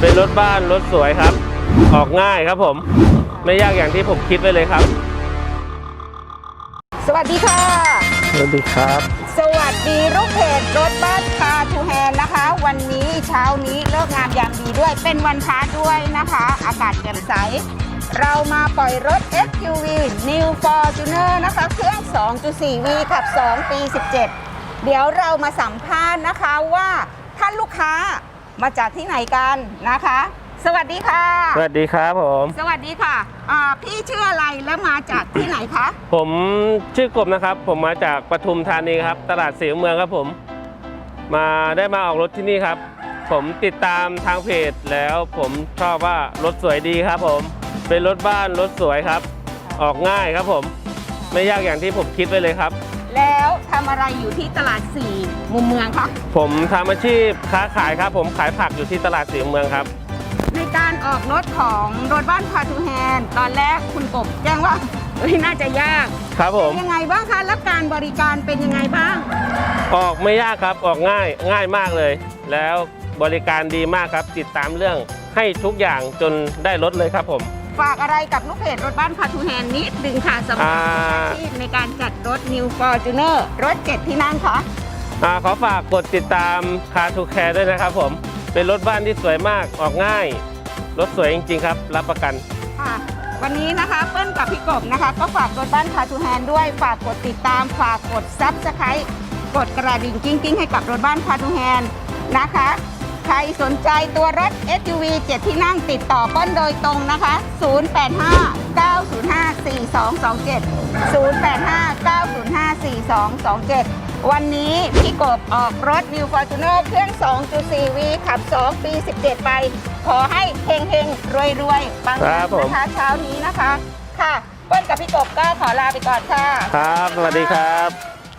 เป็นรถบ้านรถสวยครับ ออกง่ายครับผม ไม่ยากอย่างที่ผมคิดไว้เลยครับ สวัสดีค่ะ สวัสดีครับ สวัสดีลูกเพจรถบ้านคาทูแฮนนะคะ วันนี้เช้านี้เลิกงามยามดีด้วย เป็นวันพระด้วยนะคะ อากาศแจ่มใส เรามาปล่อยรถ SUV New Fortuner นะคะ เครื่อง 2.4V ขับ 2 ปี 17 เดี๋ยวเรามาสัมภาษณ์นะคะว่าท่านลูกค้า มาจากที่ไหนกันนะคะ สวัสดีค่ะ สวัสดีครับผม สวัสดีค่ะอ่าพี่ชื่ออะไรและมาจากที่ไหนคะ ผมชื่อกบนะครับ ผมมาจากปทุมธานีครับ ตลาดสีเมืองครับผม มาได้มาออกรถที่นี่ครับ ผมติดตามทางเพจแล้วผมชอบว่ารถสวยดีครับ ผม เป็นรถบ้านรถสวยครับ ออกง่ายครับผม ไม่ยากอย่างที่ผมคิดไว้เลยครับ แล้วทำอะไรอยู่ที่ตลาด4มุมเมืองคะผมทำอาชีพค้าขายครับ ผมขายผักอยู่ที่ตลาดสีเมืองครับ ในการออกรถของรถบ้านพาทูแฮนตอนแรกคุณกบแจ้งว่าเฮ้ยน่าจะยากครับผม ยังไงบ้างคะแล้วการบริการเป็นยังไงบ้าง ออกไม่ยากครับออกง่ายง่ายมากเลย แล้วบริการดีมากครับ ติดตามเรื่องให้ทุกอย่างจนได้รถเลยครับผม ฝากอะไรกับลูกเพจรถบ้านพาทูแฮนนิดดึงค่ะสำหรับอ่าอาชีพในการจัดรถ New Fortuner รถเจ็ดที่นั่งคะอาขอฝากกดติดตามคาทูแคร์ด้วยนะครับผม เป็นรถบ้านที่สวยมากออกง่าย รถสวยจริงๆครับ รับประกัน ค่ะวันนี้นะคะเปิ้ลกับพี่กบนะคะ ก็ฝากรถบ้านพาทูแฮนด้วยฝากกดติดตามฝากกดซับสไครต์กดกระดิ่งกิ้งกิ้งๆให้กับรถบ้านพาทูแฮนนะคะ ใครสนใจตัวรถ SUV 7 ที่นั่งติดต่อเปิ้ลโดยตรงนะคะ085-905-4227วันนี้พี่กบออกรถ New Fortuner เครื่อง 2.4V ขับ 2 ปี 17 ไป ขอให้เฮงเฮงรวยรวยๆปังครับผมนะคะเช้านี้นะคะ ค่ะเปิ้ลกับพี่กบก็ขอลาไปก่อนค่ะ ครับ สวัสดีครับ